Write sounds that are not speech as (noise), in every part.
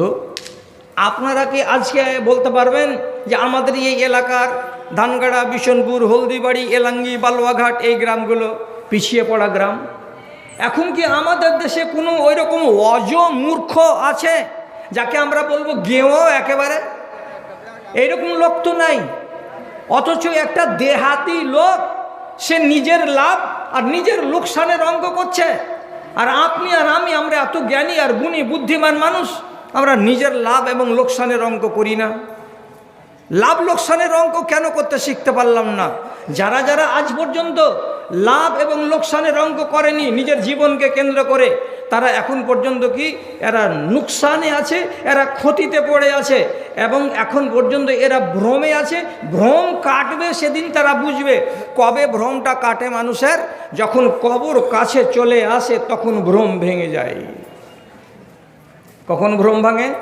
তো আপনারা কি আজকে বলতে পারবেন যে আমাদের এই এলাকার ধানগাড়া, বিশনপুর, হলদিবাড়ি, এলাঙ্গি, বালুয়াঘাট এই গ্রামগুলো পিছিয়ে পড়া গ্রাম? এখন কি আমাদের দেশে কোনো ওই রকম অজ মূর্খ আছে যাকে আমরা বলব গেঁয়ো একেবারে? এইরকম লোক তো নাই। অথচ একটা দেহাতি লোক, সে নিজের লাভ আর নিজের লোকসানের অঙ্ক করছে। আর আপনি আর আমি, আমরা এত জ্ঞানী আর গুণী, বুদ্ধিমান মানুষ আমরা নিজের লাভ এবং লোকসানের অঙ্ক করি না। লাভ লোকসানের অঙ্ক কেন করতে শিখতে পারলাম না? যারা যারা আজ পর্যন্ত লাভ এবং লোকসানের অঙ্ক করেনি নিজের জীবনকে কেন্দ্র করে, তারা এখন পর্যন্ত কি এরা নুকসানে আছে, এরা ক্ষতিতে পড়ে আছে এবং এখন পর্যন্ত এরা ভ্রমে আছে। ভ্রম কাটবে সেদিন তারা বুঝবে। কবে ভ্রমটা কাটে মানুষের? যখন কবর কাছে চলে আসে, তখন ভ্রম ভেঙে যায়। কখন ভ্রম ভাঙে?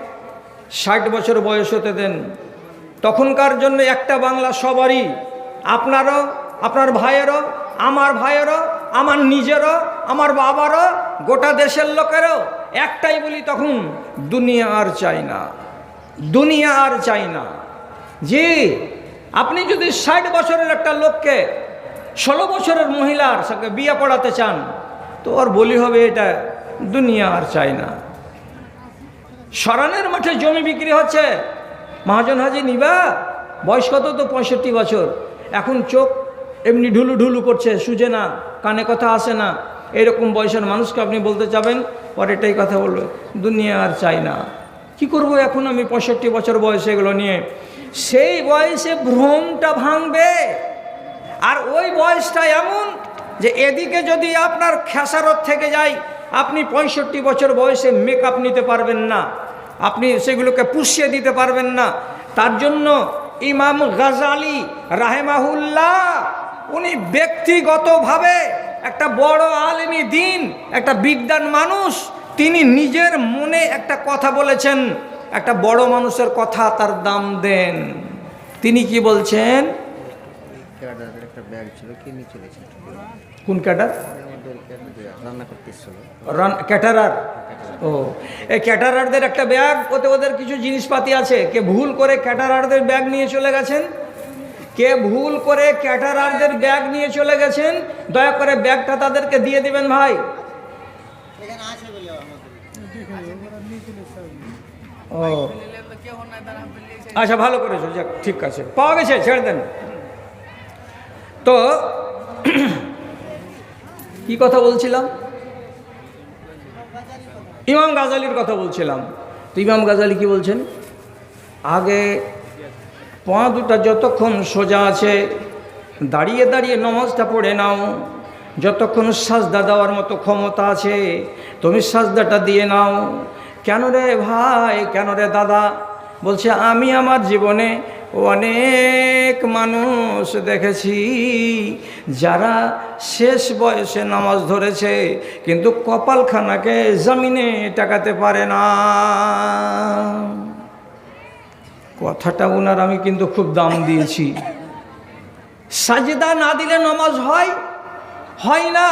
ষাট বছর বয়স হতে দেন। তখনকার জন্য একটা বাংলা সবারই। আপনারও, আপনার ভাইয়েরও, আমার ভাইয়েরও, আমার নিজেরও, আমার বাবারও, গোটা দেশের লোকেরও একটাই বলি তখন, দুনিয়া আর চাই না। দুনিয়া আর চাই না। জি, আপনি যদি ষাট বছরের একটা লোককে, ষোলো বছরের মহিলার সঙ্গে বিয়ে পড়াতে চান, তো ওর বলি হবে এটা, দুনিয়া আর চাই না। সরানের মাঠে জমি বিক্রি হচ্ছে। মহাজন হাজি নিবা, বয়স কত তো পঁয়ষট্টি বছর। এখন চোখ এমনি ঢুলু ঢুলু করছে, সুজে না, কানে কথা আসে না। এরকম বয়সের মানুষকে আপনি বলতে যাবেন পরে এটাই কথা বলবে, দুনিয়া আর চাই না। কি করব এখন আমি পঁয়ষট্টি বছর বয়সে এগুলো নিয়ে? সেই বয়সে ভ্রমটা ভাঙবে। আর ওই বয়সটা এমন যে এদিকে যদি আপনার খেসারত থেকে যায় আপনি পঁয়ষট্টি বছর বয়সে মেকআপ নিতে পারবেন না। আপনি সেগুলোকে পুষিয়ে দিতে পারবেন না। তার জন্য ইমাম গাজালি রাহেমাহুল্লাহ উনি ব্যক্তিগতভাবে একটা বড় আলেমী দিন একটা বিদ্যান মানুষ তিনি নিজের মনে একটা কথা বলেছেন। একটা বড় মানুষের কথা তার দাম দেন। তিনি কি বলছেন? একটা ব্যাগ ছিল কি নিয়ে চলেছে কোন আমাদেরকে রান্না করতে রান ক্যাটারার ও। এই ক্যাটারারদের একটা ব্যাগ ওতে ওদের কিছু জিনিসপাতি আছে। কে ভুল করে ক্যাটারারদের ব্যাগ নিয়ে চলে গেছেন? কে ভুল করে ক্যাটারারদের ব্যাগ নিয়ে চলে গেছেন? দয়া করে ব্যাগটা তাদেরকে দিয়ে দিবেন ভাই। ও। আচ্ছা ভালো করেছ, যাক, ঠিক আছে। পাওয়া গেছে, ছেড়ে দেন। তো, কি কথা বলছিলাম? ইমাম গাজালির কথা বলছিলাম। তো ইমাম গাজালি কি বলছেন? আগে পা দুটা যতক্ষণ সোজা আছে, দাঁড়িয়ে দাঁড়িয়ে নমাজটা পড়ে নাও। যতক্ষণ সাজদা দেওয়ার মতো ক্ষমতা আছে, তুমি সাজদাটা দিয়ে নাও। কেন রে ভাই, কেন রে দাদা? বলছে, আমি আমার জীবনে অনেক মানুষ দেখেছি যারা শেষ বয়সে নামাজ ধরেছে, কিন্তু কপালখানাকে জমিনে টাকাতে পারে না। কথাটা ওনার আমি কিন্তু খুব দাম দিয়েছি। সাজদা না দিলে নমাজ হয়? হয় না।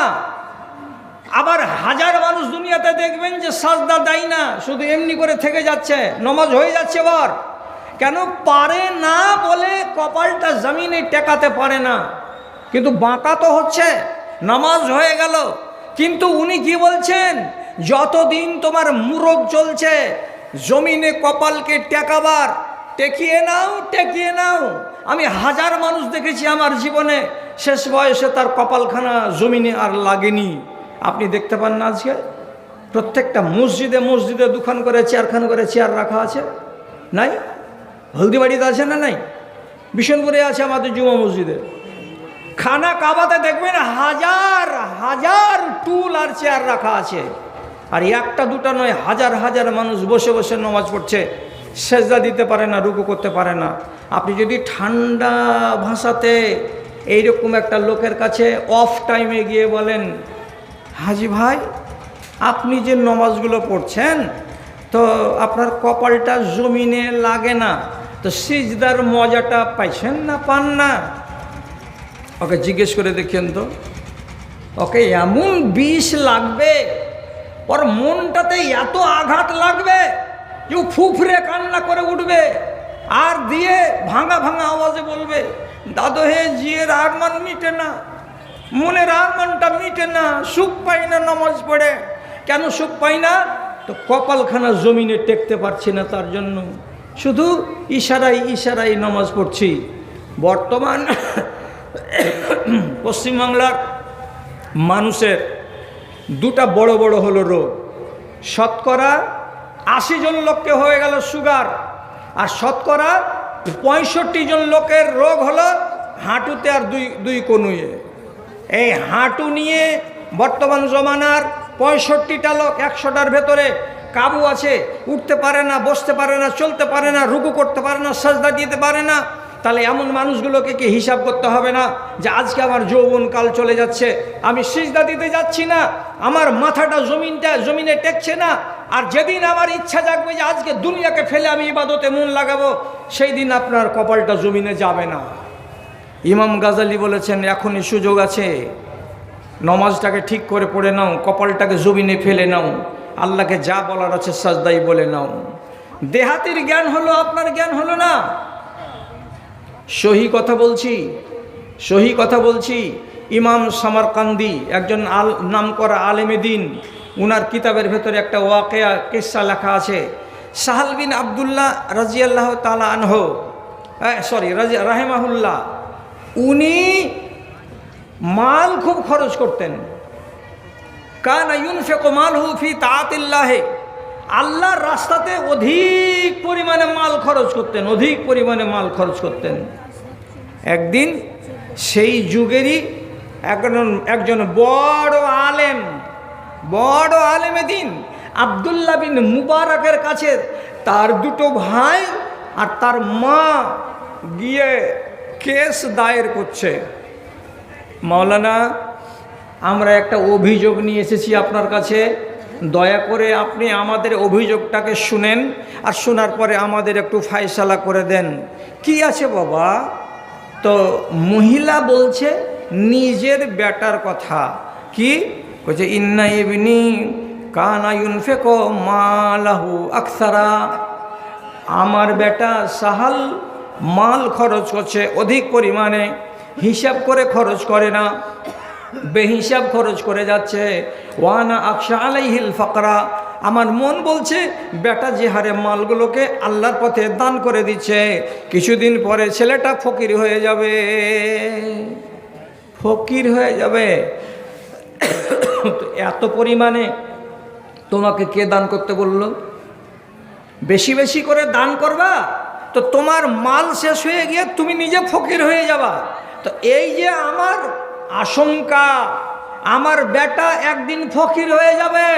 আবার হাজার মানুষ দুনিয়াতে দেখবেন যে সাজদা দেয় না, শুধু এমনি করে থেকে যাচ্ছে, নমাজ হয়ে যাচ্ছে এবার কেন পারে না বলে কপালটা জমিনে টেকাতে পারে না? কিন্তু বাঁকা তো হচ্ছে, নামাজ হয়ে গেল। কিন্তু উনি কি বলছেন? যতদিন তোমার মুরগ চলছে, জমিনে কপালকে টেকাবার, টেকিয়ে নাও টেকিয়ে নাও। আমি হাজার মানুষ দেখেছি আমার জীবনে, শেষ বয়সে তার কপালখানা জমিনে আর লাগেনি। আপনি দেখতে পান না আজকে? প্রত্যেকটা মসজিদে মসজিদে দুখান করে, চেয়ারখান করে চেয়ার রাখা আছে? নাই? হলদিবাড়িতে আছে না নাই? বিশনপুরে আছে আমাদের জুমা মসজিদে। খানা কাবাতে দেখবেন হাজার হাজার টুল আর চেয়ার রাখা আছে। আর একটা, দুটা নয়, হাজার হাজার মানুষ বসে বসে নমাজ পড়ছে। সেজদা দিতে পারে না, রুকু করতে পারে না। আপনি যদি ঠান্ডা ভাষাতে এইরকম একটা লোকের কাছে অফ টাইমে গিয়ে বলেন, হাজি ভাই, আপনি যে নমাজগুলো পড়ছেন তো আপনার কপালটা জমিনে লাগে না, তো সিজদার মজাটা পাইছেন না পান না? ওকে জিজ্ঞেস করে দেখেন তো, ওকে এমন বিষ লাগবে, ওর মনটাতে এত আঘাত লাগবে ও ফুফরে কান্না করে উঠবে, আর দিয়ে ভাঙা ভাঙা আওয়াজে বলবে, দাদু হে, জিয়ের আরমান মিটে না, মনের আরমানটা মিটে না, সুখ পাই না নামাজ পড়ে। কেন সুখ পাই না? তো কপালখানা জমিনে টেকতে পারছি না তার জন্য। শুধু ইশারাই ইশারাই নামাজ পড়ছি। বর্তমান পশ্চিমবাংলার মানুষের দুটা বড় বড় হলো রোগ। শতকরা আশি জন লোককে হয়ে গেল সুগার আর শতকরা পঁয়ষট্টি জন লোকের রোগ হলো হাঁটুতে আর দুই দুই কনুয়ে এই হাঁটু নিয়ে বর্তমান জমানার পঁয়ষট্টিটা লোক একশোটার ভেতরে কাবু আছে, উঠতে পারে না, বসতে পারে না, চলতে পারে না, রুকু করতে পারে না, সাজদা দিতে পারে না। তাহলে এমন মানুষগুলোকে কি হিসাব করতে হবে না যে আজকে আমার যৌবন কাল চলে যাচ্ছে? আমি সিজদা দিতে যাচ্ছি না, আমার মাথাটা জমিনটা, জমিনে টেকছে না, আর যেদিন আমার ইচ্ছা জাগবে যে আজকে দুনিয়াকে ফেলে আমি ইবাদতে মন লাগাবো, সেই দিন আপনার কপালটা জমিনে যাবে না। ইমাম গাজালি বলেছেন, এখনই সুযোগ আছে। নমাজটাকে ঠিক করে পড়ে নাও, কপালটাকে জমিনে ফেলে নাও, আল্লাহকে যা বলার আছে সাজদাই বলে নাও। দেহাতির জ্ঞান হলো, আপনার জ্ঞান হলো না। সহি কথা বলছি, সহি কথা বলছি। ইমাম সামারকান্দি, একজন আল নাম করা আলেমে দিন, উনার কিতাবের ভেতরে একটা ওয়াকেয়া কেসা লেখা আছে। সাহাল বিন আবদুল্লাহ রাজিয়াল্লাহ তালা আনহ সরি রাজি, রাহেমাহুল্লাহ। উনি মাল খুব খরচ করতেন। কান ইউনফেকো মাল হুফি তাতিল্লাহে। আল্লাহর রাস্তাতে অধিক পরিমাণে মাল খরচ করতেন, অধিক পরিমাণে মাল খরচ করতেন। একদিন সেই যুগেরই একজন একজন বড় আলেম, বড় আলেমে দিন আবদুল্লাহ বিন মুবারকের কাছে তার দুটো ভাই আর তার মা গিয়ে কেস দায়ের করছে। মাওলানা, আমরা একটা অভিযোগ নিয়ে এসেছি আপনার কাছে। দয়া করে আপনি আমাদের অভিযোগটাকে শুনেন আর শোনার পরে আমাদের একটু ফায়সালা করে দেন। কি আছে বাবা? তো মহিলা বলছে নিজের বেটার কথা। কি? বলছে, ইন্না ইবনি কানা ইউনফেকো মালাহু আকসারা। আমার বেটা সাহাল মাল খরচ করছে অধিক পরিমাণে। হিসাব করে খরচ করে না। বেহিসাব খরচ করে যাচ্ছে। ওয়ানা আকশা আলাইহিল ফাকরা। আমার মন বলছে, বেটা যে হারে মালগুলোকে আল্লাহর পথে দান করে দিচ্ছে, কিছুদিন পরে ছেলেটা ফকির হয়ে যাবে। ফকির হয়ে যাবে। এত পরিমাণে তোমাকে কে দান করতে বলল? বেশি বেশি করে দান করবা? তো তোমার মাল শেষ হয়ে গিয়ে তুমি নিজে ফকির হয়ে যাবা। তো এই যে আমার আশঙ্কা, আমার বেটা একদিন ফকির হয়ে যাবে,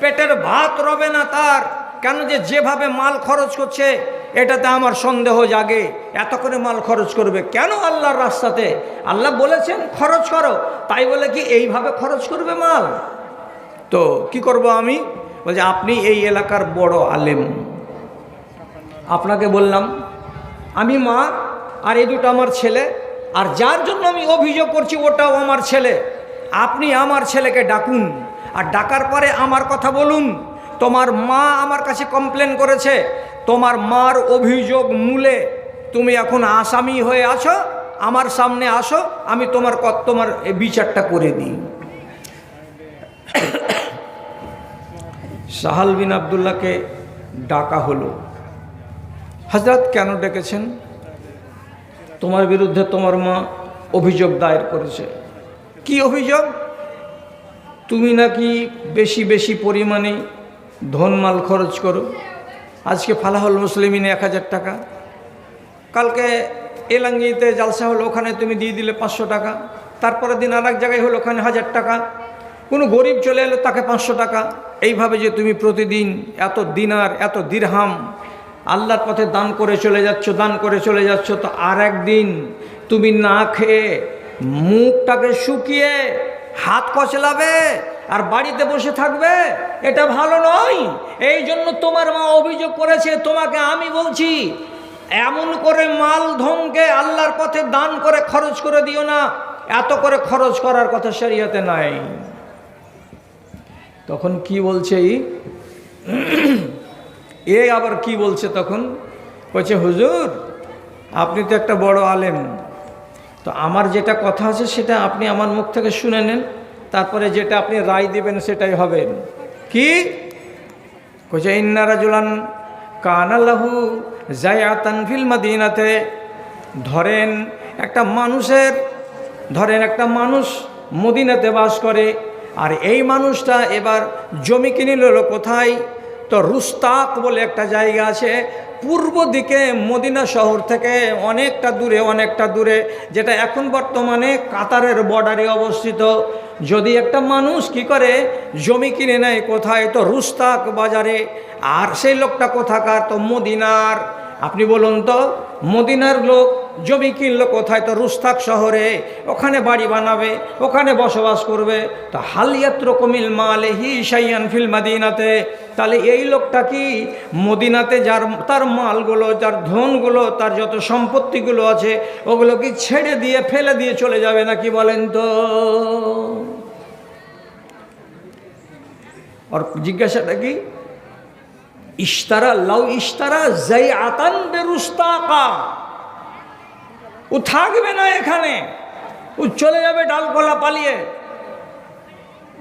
পেটের ভাত রবে না তার। কেন যে যেভাবে মাল খরচ করছে, এটাতে আমার সন্দেহ জাগে। এত করে মাল খরচ করবে কেন আল্লাহর রাস্তাতে? আল্লাহ বলেছেন, খরচ করো। তাই বলে কি এইভাবে খরচ করবে মাল? তো কি করব আমি? বলছে, আপনি এই এলাকার বড় আলেম। আপনাকে বললাম, আমি মা, আর এই দুটো আমার ছেলে। আর যার জন্য আমি অভিযোগ করছি, ওটাও আমার ছেলে। আপনি আমার ছেলেকে ডাকুন, আর ডাকার পরে আমার কথা বলুন। তোমার মা আমার কাছে কমপ্লেন করেছে, তোমার মার অভিযোগ মূলে তুমি এখন আসামি হয়ে আছো, আমার সামনে আসো, আমি তোমার তোমার বিচারটা করে দিই। সাহাল বিন আবদুল্লাহকে ডাকা হলো। হজরত কেন ডেকেছেন? তোমার বিরুদ্ধে তোমার মা অভিযোগ দায়ের করেছে। কি অভিযোগ? তুমি নাকি বেশি বেশি পরিমাণে ধনমাল খরচ করো। আজকে ফালাহুল মুসলিমিনে এক হাজার টাকা। কালকে এলাঙ্গিতে জালসা হলো, ওখানে তুমি দিয়ে দিলে পাঁচশো টাকা। তারপরের দিন আর এক জায়গায় হলো, ওখানে হাজার টাকা। কোনো গরিব চলে এলো, তাকে পাঁচশো টাকা। এইভাবে যে তুমি প্রতিদিন এত দিনার, এত দিরহাম আল্লাহর পথে দান করে চলে যাচ্ছ, দান করে চলে যাচ্ছ, তো আর একদিন তুমি না খেয়ে মুখটাকে শুকিয়ে হাত কচলাবে আর বাড়িতে বসে থাকবে? এটা ভালো নয়। এই জন্য তোমার মা অভিযোগ করেছে, তোমাকে আমি বলছি, এমন করে মাল ধনকে আল্লাহর পথে দান করে খরচ করে দিও না। এত করে খরচ করার কথা শরীয়তে নাই। তখন কি বলছে? এ আবার কি বলছে তখন? বলছে, হুজুর, আপনি তো একটা বড় আলেম। তো আমার যেটা কথা আছে সেটা আপনি আমার মুখ থেকে শুনে নেন, তারপরে যেটা আপনি রায় দেবেন সেটাই হবে। কি? কইছে ইন্না রাজুলান কানাল্লাহু জায়াতান ফিল মাদিনাতে। ধরেন একটা মানুষের, ধরেন একটা মানুষ মদিনাতে বাস করে, আর এই মানুষটা এবার জমি কিনে নিল, কোথায়? তো রুস্তাক বলে একটা জায়গা আছে। পূর্ব দিকে মদিনা শহর থেকে অনেকটা দূরে অনেকটা দূরে, যেটা এখন বর্তমানে কাতারের বর্ডারে অবস্থিত। যদি একটা মানুষ কি করে, জমি কিনে নেয় কোথায়? তো রুস্তাক বাজারে। আর সেই লোকটা কোথাকার? তো মদিনার। আপনি বলুন তো, মদিনার লোক জমি কিনলো কোথায়? তো রুস্তাক শহরে। ওখানে বাড়ি বানাবে, ওখানে বসবাস করবে। তো হালিয়াত্র কমিল মালেহি সাইয়ান ফিল মাদিনাতে। তাহলে এই লোকটা কি? মদিনাতে যার, তার মালগুলো, যার ধনগুলো, তার যত সম্পত্তিগুলো আছে, ওগুলো কি ছেড়ে দিয়ে, ফেলে দিয়ে চলে যাবে নাকি বলেন তো? আর জিজ্ঞাসাটা কি? ইশতারা, লাউ ইশতারা জাই আতান বেরুস্তাকা ও থাকবে না এখানে। ও চলে যাবে ডালকলা পালিয়ে।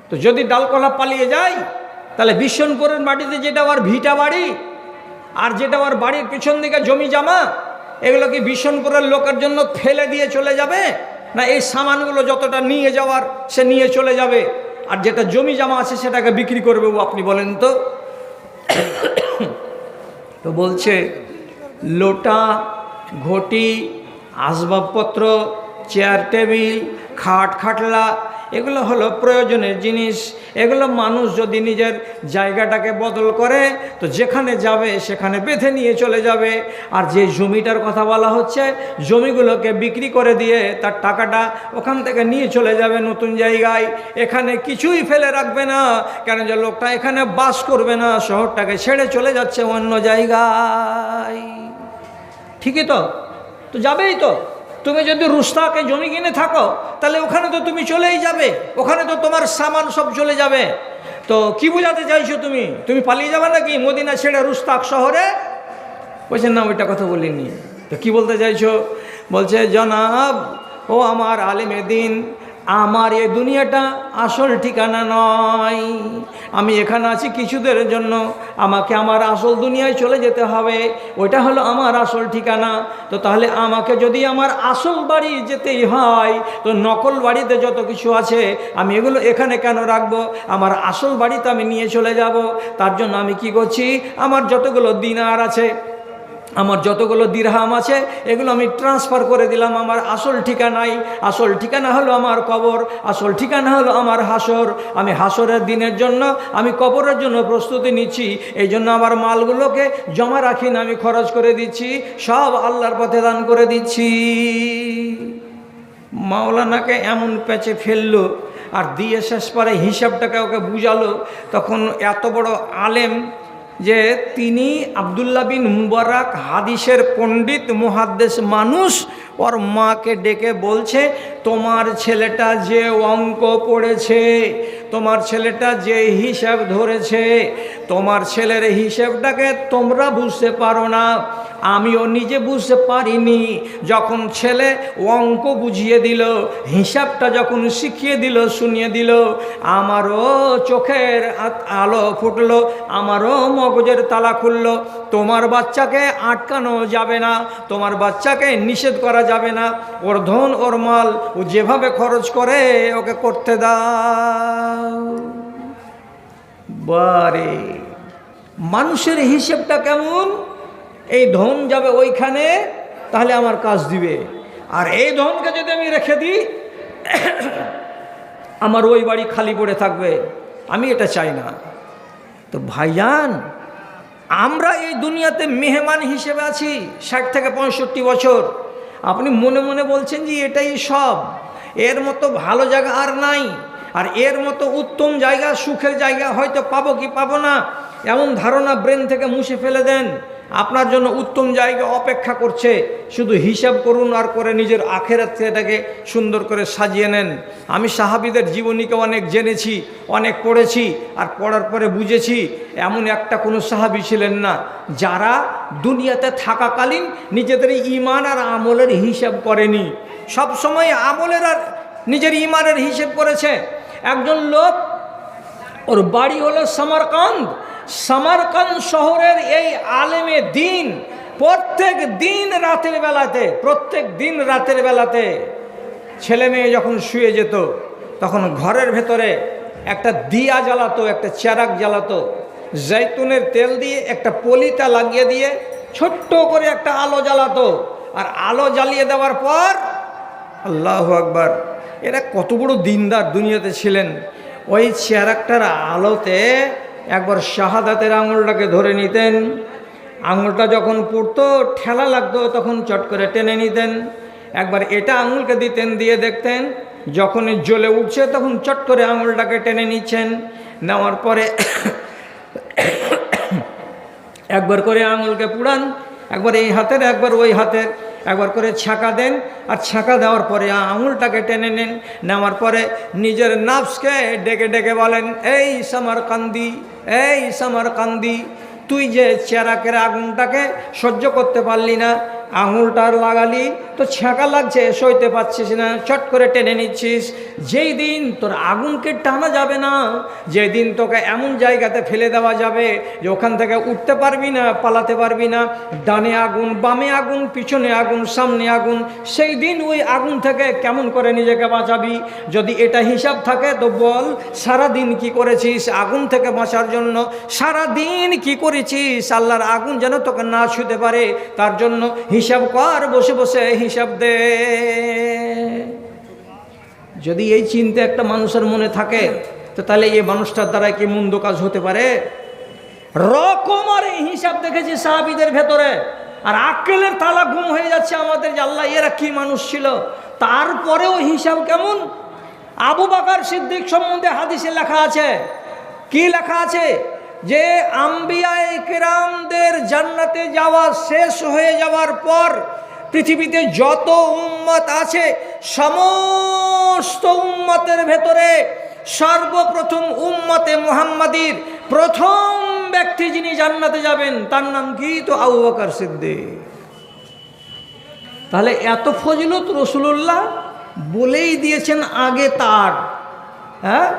তো যদি ডালকলা পালিয়ে যায়, তাহলে বিশ্বনপুরের মাটিতে যেটা ওর ভিটা বাড়ি আর যেটা ওর বাড়ির পিছন দিকে জমি জামা, এগুলো কি বিশ্বনপুরের লোকের জন্য ফেলে দিয়ে চলে যাবে? না এই সামানগুলো যতটা নিয়ে যাওয়ার, সে নিয়ে চলে যাবে। আর যেটা জমি জামা আছে সেটাকে বিক্রি করবে ও, আপনি বলেন তো। (coughs) তো বলছে, লোটা ঘটি আসবাবপত্র চেয়ার টেবিল খাট খাটলা, এগুলো হলো প্রয়োজনের জিনিস। এগুলো মানুষ যদি নিজের জায়গাটাকে বদল করে, তো যেখানে যাবে সেখানে বেঁধে নিয়ে চলে যাবে। আর যে জমিটার কথা বলা হচ্ছে, জমিগুলোকে বিক্রি করে দিয়ে তার টাকাটা ওখান থেকে নিয়ে চলে যাবে নতুন জায়গায়। এখানে কিছুই ফেলে রাখবে না, কেন যে লোকটা এখানে বাস করবে না, শহরটাকে ছেড়ে চলে যাচ্ছে অন্য জায়গায়। ঠিকই তো? তো যাবেই তো। তুমি যদি রুস্তাকে জমি কিনে থাকো, তাহলে ওখানে তো তুমি চলেই যাবে। ওখানে তো তোমার সামান সব চলে যাবে। তো কি বোঝাতে চাইছো তুমি? তুমি পালিয়ে যাবে নাকি মদিনা ছেড়ে রুস্তাক শহরে? বলছেন না, ওইটা কথা বলিনি। তো কি বলতে চাইছো? বলছে, জনাব, ও আমার আলেমে দিন আমার এ দুনিয়াটা আসল ঠিকানা নয়। আমি এখানে আছি কিছুদের জন্য। আমাকে আমার আসল দুনিয়ায় চলে যেতে হবে। ওইটা হলো আমার আসল ঠিকানা। তো তাহলে আমাকে যদি আমার আসল বাড়ি যেতেই হয়, তো নকল বাড়িতে যত কিছু আছে, আমি এগুলো এখানে কেন রাখব? আমার আসল বাড়িতে আমি নিয়ে চলে যাব। তার জন্য আমি কি করছি? আমার যতগুলো দিনার আছে আমার যতগুলো দিরহাম আছে, এগুলো আমি ট্রান্সফার করে দিলাম আমার আসল ঠিকানায়। আসল ঠিকানা হলো আমার কবর, আসল ঠিকানা হলো আমার হাসর। আমি হাসরের দিনের জন্য, আমি কবরের জন্য প্রস্তুতি নিচ্ছি। এই জন্য আমার মালগুলোকে জমা রাখি না আমি খরচ করে দিচ্ছি, সব আল্লাহর পথে দান করে দিচ্ছি। মাওলানাকে এমন প্যাচে ফেলল আর দিয়ে শেষ পরে হিসাবটাকে ওকে বুঝালো, তখন এত বড় আলেম যে তিনি আবদুল্লা বিন মুবারক হাদিসের পণ্ডিত মুহাদ্দেশ মানুষ, ওর মাকে ডেকে বলছে, তোমার ছেলেটা যে অঙ্ক পড়েছে তোমার ছেলেটা যে হিসাব ধরেছে, তোমার ছেলের হিসাবটাকে তোমরা বুঝতে পারো না। আমিও নিজে বুঝতে পারিনি। যখন ছেলে অঙ্ক বুঝিয়ে দিল, হিসাবটা যখন শিখিয়ে দিল, শুনিয়ে দিল, আমারও চোখের আলো ফুটলো, আমারও মগজের তালা খুললো। তোমার বাচ্চাকে আটকানো যাবে না, তোমার বাচ্চাকে নিষেধ করা যাবে না। ওর ধন, ওর মাল ও যেভাবে খরচ করে ওকে করতে দাও। বারে, মানুষের হিসেবটা কেমন? এই ধন যাবে ওইখানে, তাহলে আমার কাজ দিবে। আর এই ধনকে যদি আমি রেখে দিই, (coughs) আমার ওই বাড়ি খালি পড়ে থাকবে। আমি এটা চাই না। তো ভাইজান, আমরা এই দুনিয়াতে মেহমান হিসেবে আছি ষাট থেকে পঁয়ষট্টি বছর। আপনি মনে মনে বলছেন যে এটাই সব। এর মতো ভালো জায়গা আর নাই। আর এর মতো উত্তম জায়গা, সুখের জায়গা হয়তো পাবো কি পাবো না, এমন ধারণা ব্রেন থেকে মুছে ফেলে দেন। আপনার জন্য উত্তম জায়গা অপেক্ষা করছে। শুধু হিসাব করুন আর করে নিজের আখেরাতটাকে সুন্দর করে সাজিয়ে নেন। আমি সাহাবিদের জীবনীকে অনেক জেনেছি, অনেক পড়েছি আর পড়ার পরে বুঝেছি, এমন একটা কোনো সাহাবি ছিলেন না যারা দুনিয়াতে থাকাকালীন নিজেদের ইমান আর আমলের হিসাব করেনি। সব সময় আমলের আর নিজের ইমানের হিসেব করেছে। একজন লোক, ওর বাড়ি হলো সামারকান্দ। সামারকান্দ শহরের এই আলেমে দিন, প্রত্যেক দিন রাতের বেলাতে, প্রত্যেক দিন রাতের বেলাতে ছেলে মেয়ে যখন শুয়ে যেত, তখন ঘরের ভেতরে একটা দিয়া জ্বালাতো, একটা চেরাক জ্বালাতো, জৈতুনের তেল দিয়ে একটা পলিতা লাগিয়ে দিয়ে ছোট্ট করে একটা আলো জ্বালাতো। আর আলো জ্বালিয়ে দেওয়ার পর আল্লাহ আকবার এরা কত বড় দিনদার দুনিয়াতে ছিলেন। ওই চেয়ারাকটার আলোতে একবার শাহাদাতের আঙুলটাকে ধরে নিতেন। আঙুলটা যখন পড়তো, ঠেলা লাগতো, তখন চট করে টেনে নিতেন। একবার এটা আঙুলকে দিতেন, দিয়ে দেখতেন যখনই জ্বলে উঠছে, তখন চট করে আঙুলটাকে টেনে নিচ্ছেন। নেওয়ার পরে (coughs) একবার করে আঙুলকে পুড়ান, একবার এই হাতের, একবার ওই হাতের। একবার করে ছাঁকা দেন, আর ছাঁকা দেওয়ার পরে আঙুলটাকে টেনে নেন। নেওয়ার পরে নিজের নাফসকে ডেকে ডেকে বলেন, এই সামার কান্দি এই সামার কান্দি তুই যে চেরাকের আগুনটাকে সহ্য করতে পারলি না আঙুলটার লাগালি তো ছ্যাঁকা লাগছে, সইতে পারছিস না, চট করে টেনে নিচ্ছিস। যেই দিন তোর আগুনকে টানা যাবে না, যেই দিন তোকে এমন জায়গাতে ফেলে দেওয়া যাবে যে ওখান থেকে উঠতে পারবি না, পালাতে পারবি না, ডানে আগুন, বামে আগুন, পিছনে আগুন, সামনে আগুন, সেই দিন ওই আগুন থেকে কেমন করে নিজেকে বাঁচাবি? যদি এটা হিসাব থাকে তো বল সারা দিন কি করেছিস আগুন থেকে বাঁচার জন্য? সারা দিন কি করেছিস? আল্লাহর আগুন যেন তোকে না ছুতে পারে, তার জন্য হিসাব কর, বসে বসে হিসাব দে। যদি এই চিন্তা একটা মানুষের মনে থাকে, তো তাহলে এই মানুষটার দ্বারা কি মন্দ কাজ হতে পারে? রকমার এই হিসাব দেখেছি সাহাবিদের ভেতরে। আর আক্কেলের তালা গুম হয়ে যাচ্ছে আমাদের যে আল্লাহ, এরা কি মানুষ ছিল? তারপরেও হিসাব কেমন? আবু বাকার সিদ্দিক সম্বন্ধে হাদিসে লেখা আছে। কি লেখা আছে? যে আম্বিয়ায় কেরামদের জান্নাতে যাওয়া শেষ হয়ে যাওয়ার পর পৃথিবীতে যত উম্মত আছে, সমস্ত উম্মতের ভেতরে সর্বপ্রথম উম্মতে মুহাম্মাদির প্রথম ব্যক্তি যিনি জান্নাতে যাবেন, তার নাম কি তো আবু বকর তাহলে এত ফজলত রসুল্লাহ বলেই দিয়েছেন আগে তার হ্যাঁ?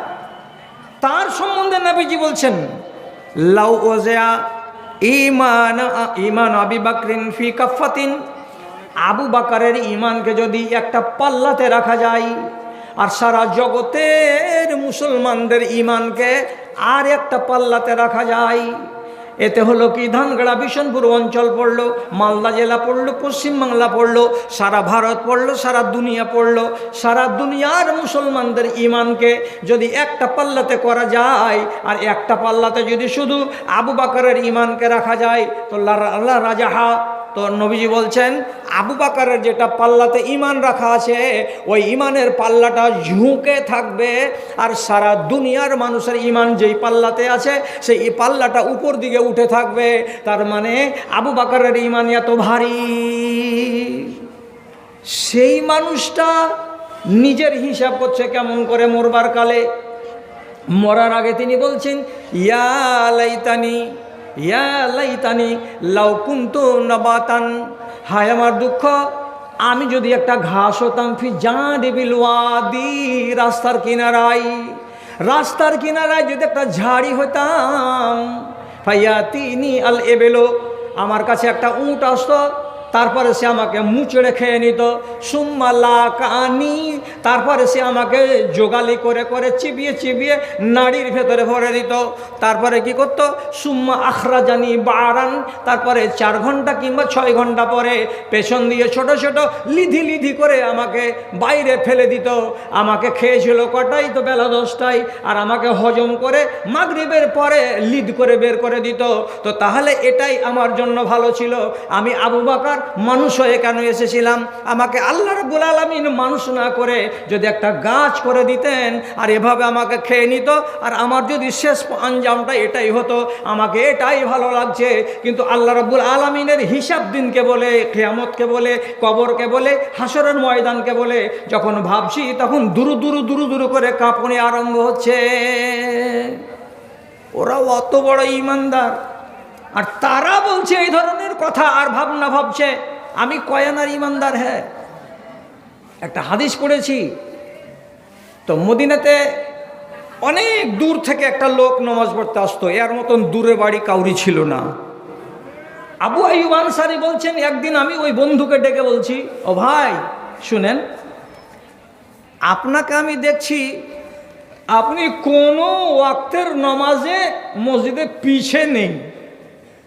তার সম্বন্ধে নবীজি বলছেন লাউ ওজেয়া ইমান ইমান আবি বাকরিন ফি কাফাতিন আবু বাকারের ইমানকে যদি একটা পাল্লাতে রাখা যায়, আর সারা জগতের মুসলমানদের ইমানকে আর একটা পাল্লাতে রাখা যায় এতে হলো কি? ধানগড়া বিশনপুর অঞ্চল পড়ল, মালদা জেলা পড়ল পশ্চিমবাংলা পড়ল, সারা ভারত পড়ল, সারা দুনিয়া পড়ল, সারা দুনিয়ার মুসলমানদের ইমানকে যদি একটা পাল্লাতে করা যায়, আর একটা পাল্লাতে যদি শুধু আবু বাকারের ইমানকে রাখা যায়, তো আল্লাহ- রাজাহা, তো নবীজি বলছেন, আবু বাকারের যেটা পাল্লাতে ইমান রাখা আছে, ওই ইমানের পাল্লাটা ঝুঁকে থাকবে, আর সারা দুনিয়ার মানুষের ইমান যেই পাল্লাতে আছে, সেই পাল্লাটা উপর দিকে উঠে থাকবে, তার মানে আবু বাকারের ইমান এত ভারী। সেই মানুষটা নিজের হিসাব করছে কেমন করে মরবার কালে। মরার আগে তিনি বলছেন, ইয়া লাইতানি ইয়া লাইতানি, লাউ কুন্তু নবাতান। হায় আমার দুঃখ, আমি যদি একটা ঘাস হতাম ফি যা দেবিল ওয়াদি রাস্তার কিনারায়। রাস্তার কিনারায় যদি একটা ঝাড়ি হতাম ফাইয়া তিনি আল এবেলো আমার কাছে একটা উঁট আসতো তারপরে সে আমাকে মুচড়ে খেয়ে নিত। সুম্মাল্লা কানি। তারপরে সে আমাকে যোগালি করে করে চিবিয়ে চিবিয়ে নাড়ির ভেতরে ভরে দিত তারপরে কি করতো? সুম্মা আখরা জানি বাড়ান তারপরে চার ঘণ্টা কিংবা ছয় ঘণ্টা পরে পেছন দিয়ে ছোট ছোট লিধি লিধি করে আমাকে বাইরে ফেলে দিত। আমাকে খেয়েছিল কটাই তো বেলা দশটায়। আর আমাকে হজম করে মাগরিবের পরে লিদ করে বের করে দিত। তো তাহলে এটাই আমার জন্য ভালো ছিল। আমি আবু বাকার মানুষ হয়ে কেন এসেছিলাম। আমাকে আল্লাহ রব্বুল আলমিন মানুষ না করে যদি একটা গাছ করে দিতেন, আর এভাবে আমাকে খেয়ে নিত, আর আমার যদি শেষ আঞ্জামটা এটাই হতো, আমাকে এটাই ভালো লাগছে। কিন্তু আল্লাহ রব্বুল আলমিনের হিসাব দিনকে বলে খেয়ামতকে বলে, কবরকে বলে হাসরের ময়দানকে বলে, যখন ভাবছি তখন দুরু দুরু দুরু দুরু করে কাঁপনি আরম্ভ হচ্ছে। ওরাও অত বড় ইমানদার। আর তারা বলছে এই ধরনের কথা আর ভাবনা ভাবছে। আমি কয়ানার ইমানদার হ্যাঁ। একটা হাদিস পড়েছি। তো মদিনাতে অনেক দূর থেকে একটা লোক নমাজ পড়তে আসতো। এর মতন দূরে বাড়ি কাউরি ছিল না। আবু আইব আনসারি বলছেন, একদিন আমি ওই বন্ধুকে ডেকে বলছি, ও ভাই, শুনেন, আপনাকে আমি দেখছি, আপনি কোনো ওয়াক্তের নমাজে মসজিদে পিছে নেই।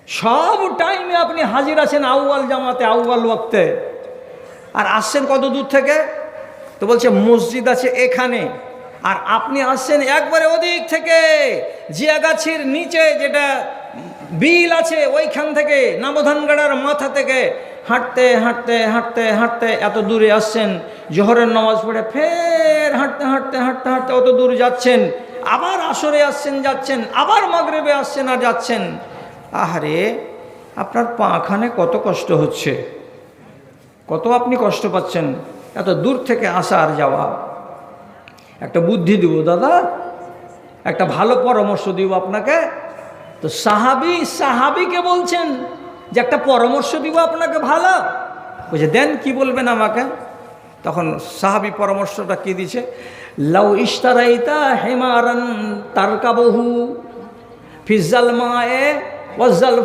সব টাইমে আপনি হাজির আছেন আউয়াল জামাতে, আউয়াল ওয়াক্তে। আর আসছেন কত দূর থেকে? তো বলছে, মসজিদ আছে এখানে। আর আপনি আসছেন একবারে ওদিক থেকে, জিয়াগাছির নিচে যেটা বিল আছে ওইখান থেকে, নামধানগাড়ার মাথা থেকে। হাঁটতে হাঁটতে হাঁটতে হাঁটতে এত দূরে আসছেন, জোহরের নামাজ পড়ে ফের হাঁটতে হাঁটতে হাঁটতে হাঁটতে অত দূর যাচ্ছেন। আবার আসরে আসছেন, যাচ্ছেন, আবার মাগরেবে আসছেন আর যাচ্ছেন। আহারে, আপনার পাখানে কত কষ্ট হচ্ছে। কত আপনি কষ্ট পাচ্ছেন, এত দূর থেকে আসা আর যাওয়া। একটা বুদ্ধি দিব, দাদা, একটা ভালো পরামর্শ দিব আপনাকে। তো সাহাবি, সাহাবিকে বলছেন যে একটা পরামর্শ দিব আপনাকে ভালো। বলছে দেন কি বলবেন আমাকে? তখন সাহাবি পরামর্শটা কি দিছে? লাউ ইস্তারাইতা হেমারান তারকাবহু ফিজাল মায়ে ওয়াজ্জাল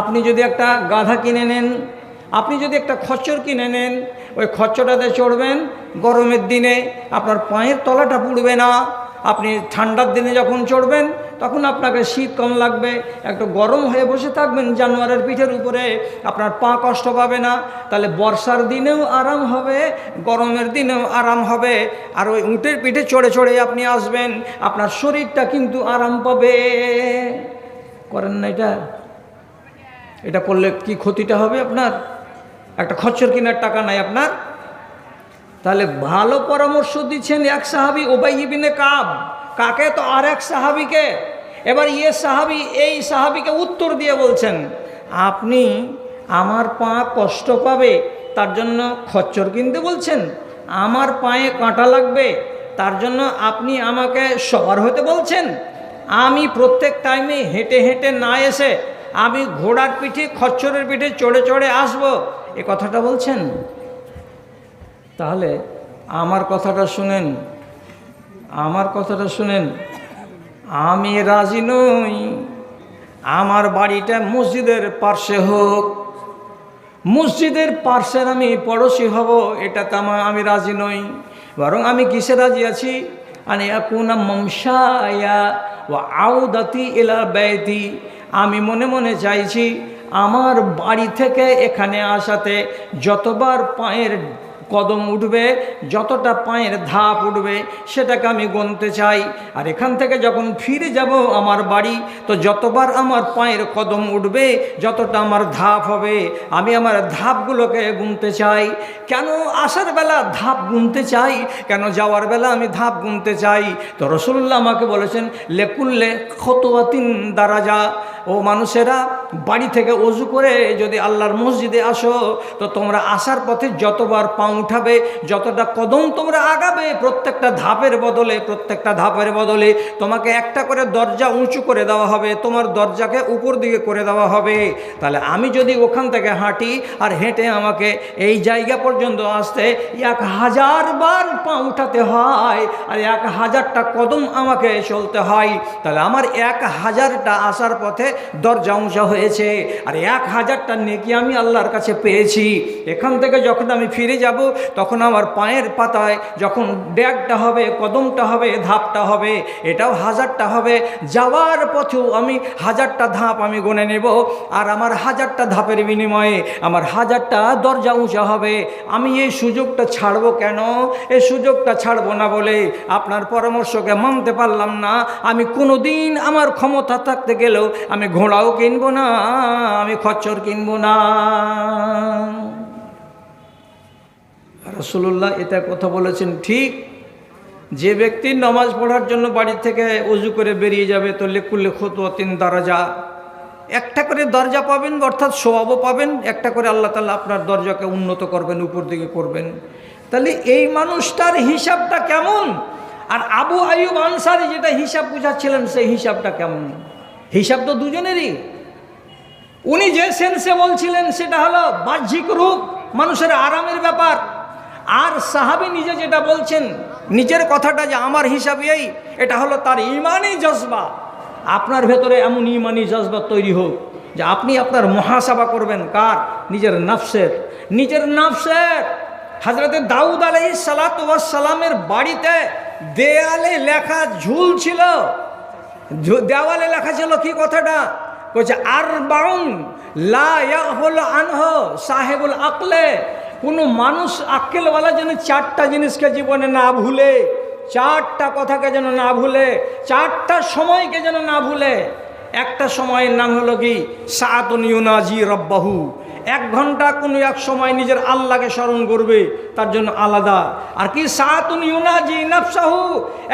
আপনি যদি একটা গাধা কিনে নেন, আপনি যদি একটা খচ্চর কিনে নেন, ওই খচ্চরটাতে চড়বেন, গরমের দিনে আপনার পায়ের তলাটা পুড়বে না। আপনি ঠান্ডার দিনে যখন চড়বেন, তখন আপনাকে শীত কম লাগবে, একটু গরম হয়ে বসে থাকবেন, জানোয়ারের পিঠের উপরে আপনার পা কষ্ট পাবে না, তাহলে বর্ষার দিনেও আরাম হবে, গরমের দিনেও আরাম হবে, আর ওই উঁটের পিঠে চড়ে চড়ে আপনি আসবেন, আপনার শরীরটা কিন্তু আরাম পাবে। করেন না এটা? এটা করলে কি ক্ষতিটা হবে আপনার? একটা খচ্চর কেনার টাকা নাই আপনার? তাহলে ভালো পরামর্শ দিচ্ছেন এক সাহাবি ওবাই ইবিনে কাব। কাকে? তো আর এক সাহাবিকে। এবার ইয়ে সাহাবি, এই সাহাবিকে উত্তর দিয়ে বলছেন, আপনি আমার পা কষ্ট পাবে, তার জন্য খচ্চর কিনতে বলছেন? আমার পায়ে কাঁটা লাগবে, তার জন্য আপনি আমাকে সবার হতে বলছেন? আমি প্রত্যেক টাইমে হেঁটে হেঁটে না এসে আমি ঘোড়ার পিঠে, খচ্চরের পিঠে চড়ে চড়ে আসব। এ কথাটা বলছেন। তাহলে আমার কথাটা শুনেন, আমার কথাটা শুনেন। আমি রাজি নই, আমার বাড়িটা মসজিদের পার্শ্বে হোক। মসজিদের পার্শ্বের আমি পড়োশি হব এটাতে আমার, আমি রাজি নই। বরং আমি কিসে রাজি আছি? আনে কুনা মমসায়া ও আউদাতি এলা ব্যয়তি আমি মনে মনে চাইছি, আমার বাড়ি থেকে এখানে আসাতে যতবার পায়ের কদম উঠবে, যতটা পায়ের ধাপ উঠবে সেটাকে আমি গুনতে চাই। আর এখান থেকে যখন ফিরে যাব আমার বাড়ি, তো যতবার আমার পায়ের কদম উঠবে, যতটা আমার ধাপ হবে, আমি আমার ধাপগুলোকে গুনতে চাই। কেন আসার বেলা ধাপ গুনতে চাই? কেন যাওয়ার বেলা আমি ধাপ গুনতে চাই? তো রসুল্লাহ আমাকে বলেছেন, লেকুল্লে খতোয়াতিন দারাজা। ও মানুষেরা বাড়ি থেকে অজু করে যদি আল্লাহর মসজিদে আসো, তো তোমরা আসার পথে যতবার পা উঠাবে, যতটা কদম তোমরা আগাবে, প্রত্যেকটা ধাপের বদলে, প্রত্যেকটা ধাপের বদলে তোমাকে একটা করে দরজা উঁচু করে দেওয়া হবে, তোমার দরজাকে উপর দিকে করে দেওয়া হবে। তাহলে আমি যদি ওখান থেকে হাঁটি আর হেঁটে আমাকে এই জায়গা পর্যন্ত আসতে এক হাজার বার পা উঠাতে হয় আর এক হাজারটা কদম আমাকে চলতে হয়, তাহলে আমার এক হাজারটা আসার পথে দরজা উঁচা হয়েছে। আর এক হাজারটা নেকি আমি আল্লাহর কাছে পেয়েছি। এখান থেকে যখন আমি ফিরে যাব, তখন আমার পায়ের পাতায় যখন ড্যাগটা হবে, কদমটা হবে, ধাপটা হবে, এটাও হাজারটা হবে। যাওয়ার পথেও আমি হাজারটা ধাপ আমি গনে নেব। আর আমার হাজারটা ধাপের বিনিময়ে আমার হাজারটা দরজা উঁচা হবে। আমি এই সুযোগটা ছাড়বো কেন? এই সুযোগটা ছাড়বো না বলে আপনার পরামর্শকে মানতে পারলাম না। আমি কোনো দিন আমার ক্ষমতা থাকতে গেলেও আমি ঘোড়াও কিনবো না, আমি খচ্চর কিনবো না। রসুল্লাহ এটা কথা বলেছেন, ঠিক যে ব্যক্তি নামাজ পড়ার জন্য বাড়ি থেকে উজু করে বেরিয়ে যাবে, তো লেকুল্লে খতুয়া তিন দরজা। একটা করে দরজা পাবেন, অর্থাৎ স্বভাবও পাবেন, একটা করে আল্লাহ তালা আপনার দরজাকে উন্নত করবেন, উপর দিকে করবেন। তাহলে এই মানুষটার হিসাবটা কেমন? আর আবু আয়ুব আনসারি যেটা হিসাব বুঝাচ্ছিলেন, সেই হিসাবটা কেমন? হিসাব তো দুজনেরই। উনি যে সেন্সে বলছিলেন সেটা হলো বাহ্যিক রূপ, মানুষের আরামের ব্যাপার। আর সাহাবি নিজে যেটা বলছেন, নিজের কথাটা যে আমার হিসাবে এই, এটা হলো তার ইমানই জজবা। আপনার ভেতরে এমন ইমানি জজবা তৈরি হোক যে আপনি আপনার মহাসাবা করবেন। কার? নিজের নাফসের। নিজের নাফসের। হাজরতে দাউদ আলহি সালাতামের বাড়িতে দেয়ালে লেখা ঝুল ছিল। দেওয়ালে লেখা ছিল কি কথাটা? বলছে আর বাউন লা হল আনহ সাহেবুল আকলে। কোনো মানুষ আক্কেলওয়ালা যেন চারটা জিনিসকে জীবনে না ভুলে, চারটা কথাকে যেন না ভুলে, চারটা সময়কে যেন না ভুলে। একটা সময়ের নাম হলো কি? সাতন ইউনাজি রব্বাহু। এক ঘণ্টা কোনো এক সময় নিজের আল্লাহকে স্মরণ করবে, তার জন্য আলাদা। আর কি সাতুন ইউনাজি নফসাহু,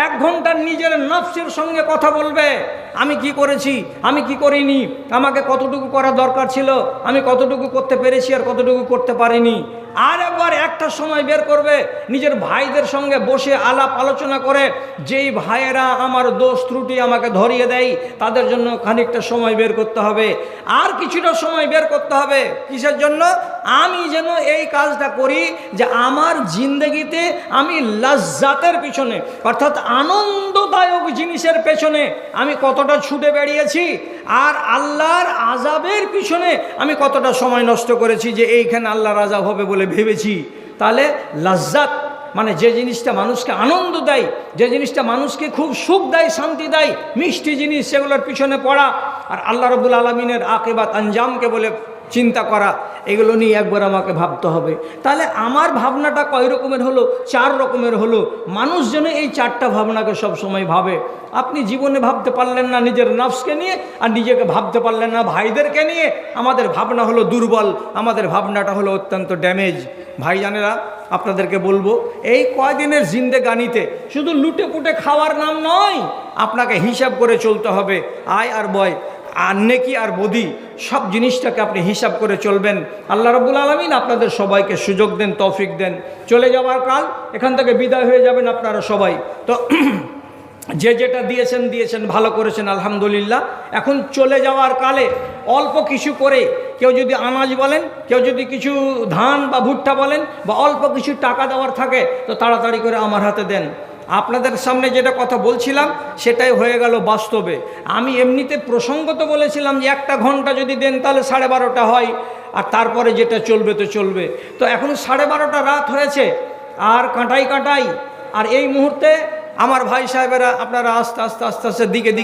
এক ঘণ্টা নিজের নফসের সঙ্গে কথা বলবে, আমি কি করেছি, আমি কি করিনি, আমাকে কতটুকু করা দরকার ছিল, আমি কতটুকু করতে পেরেছি আর কতটুকু করতে পারিনি। আর একবার একটা সময় বের করবে, নিজের ভাইদের সঙ্গে বসে আলাপ আলোচনা করে, যেই ভাইয়েরা আমার দোষ ত্রুটি আমাকে ধরিয়ে দেয়, তাদের জন্য খানিকটা সময় বের করতে হবে। আর কিছুটা সময় বের করতে হবে কিসের জন্য আমি যেন এই কাজটা করি যে আমার জিন্দগিতে আমি লজ্জাতের পিছনে, অর্থাৎ আনন্দদায়ক জিনিসের পেছনে আমি কতটা ছুটে বেরিয়েছি আর আল্লাহর আজাবের পিছনে আমি কতটা সময় নষ্ট করেছি যে এইখানে আল্লাহর আজাব হবে বলে ভেবেছি। তাহলে লজ্জাত মানে যে জিনিসটা মানুষকে আনন্দ দেয়, যে জিনিসটা মানুষকে খুব সুখ দেয়, শান্তি দেয়, মিষ্টি জিনিস সেগুলোর পিছনে পড়া। আর আল্লাহ রবুল আলমিনের আকেবাত আঞ্জামকে বলে চিন্তা করা, এগুলো নিয়ে একবার আমাকে ভাবতে হবে। তাহলে আমার ভাবনাটা কয় রকমের হলো? চার রকমের হলো। মানুষ যেন এই চারটা ভাবনাকে সব সময় ভাবে। আপনি জীবনে ভাবতে পারলেন না নিজের নফসকে নিয়ে, আর নিজেকে ভাবতে পারলেন না ভাইদেরকে নিয়ে। আমাদের ভাবনা হলো দুর্বল, আমাদের ভাবনাটা হলো অত্যন্ত ড্যামেজ। ভাইজানেরা, আপনাদেরকে বলব, এই কয়দিনের জিন্দেগানিতে শুধু লুটে পুটে খাওয়ার নাম নয়, আপনাকে হিসাব করে চলতে হবে। আয় আর বয় আর নেকি আর বদি সব জিনিসটাকে আপনি হিসাব করে চলবেন। আল্লাহ রবুল আলমিন আপনাদের সবাইকে সুযোগ দেন, তৌফিক দেন। চলে যাওয়ার কাল এখান থেকে বিদায় হয়ে যাবেন আপনারা সবাই। তো (clears throat) যে যেটা দিয়েছেন দিয়েছেন, ভালো করেছেন, আলহামদুলিল্লাহ। এখন চলে যাওয়ার কালে অল্প কিছু করে কেউ যদি আনাজ বলেন, কেউ যদি কিছু ধান বা ভুট্টা বলেন বা অল্প কিছু টাকা দেওয়ার থাকে, তো তাড়াতাড়ি করে আমার হাতে দেন। আপনাদের সামনে যেটা কথা বলছিলাম, সেটাই হয়ে গেল বাস্তবে। আমি এমনিতে প্রসঙ্গত বলেছিলাম যে একটা ঘণ্টা যদি দেন তাহলে সাড়ে বারোটা হয়, আর তারপরে যেটা চলবে তো চলবে। তো এখন সাড়ে বারোটা রাত হয়েছে, আর কাঁটাই কাঁটাই, আর এই মুহূর্তে আমার ভাই সাহেবেরা আপনারা আস্তে আস্তে আস্তে আস্তে দিকে দিকে